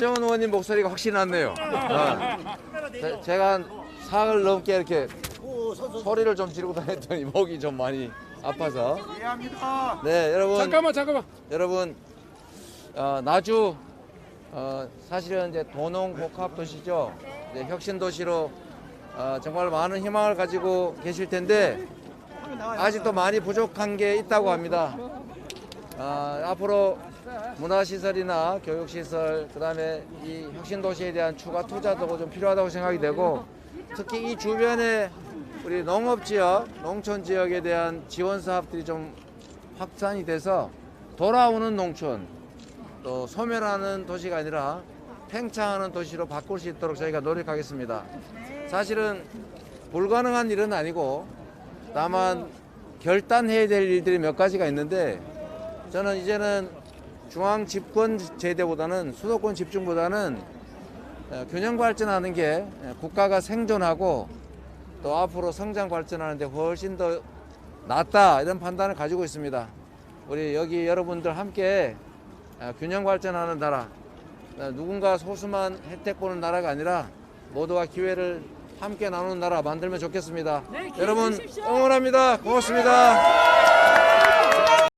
의원님 목소리가 확실히 났네요. 어. 제- 제가 한 사흘 넘게 이렇게 소리를 좀 지르고 다녔더니 목이 좀 많이 아파서. 이해합니다. 네, 여러분. 잠깐만 잠깐만. 여러분 어, 나주 어, 사실은 이제 도농 복합 도시죠. 이제 혁신 도시로 어, 정말 많은 희망을 가지고 계실 텐데 아직도 많이 부족한 게 있다고 합니다. 어, 앞으로 문화시설이나 교육시설, 그다음에 이 혁신 도시에 대한 추가 투자도 좀 필요하다고 생각이 되고 특히 이 주변에 우리 농업 지역, 농촌 지역에 대한 지원 사업들이 좀 확산이 돼서 돌아오는 농촌 또 소멸하는 도시가 아니라 팽창하는 도시로 바꿀 수 있도록 저희가 노력하겠습니다. 사실은 불가능한 일은 아니고 다만 결단해야 될 일들이 몇 가지가 있는데 저는 이제는 중앙 집권 제대보다는 수도권 집중보다는 어, 균형 발전하는 게 어, 국가가 생존하고 또 앞으로 성장 발전하는 데 훨씬 더 낫다 이런 판단을 가지고 있습니다. 우리 여기 여러분들 함께 어, 균형 발전하는 나라, 어, 누군가 소수만 혜택 보는 나라가 아니라 모두가 기회를 함께 나누는 나라 만들면 좋겠습니다. 네, 여러분 주십시오. 응원합니다. 고맙습니다.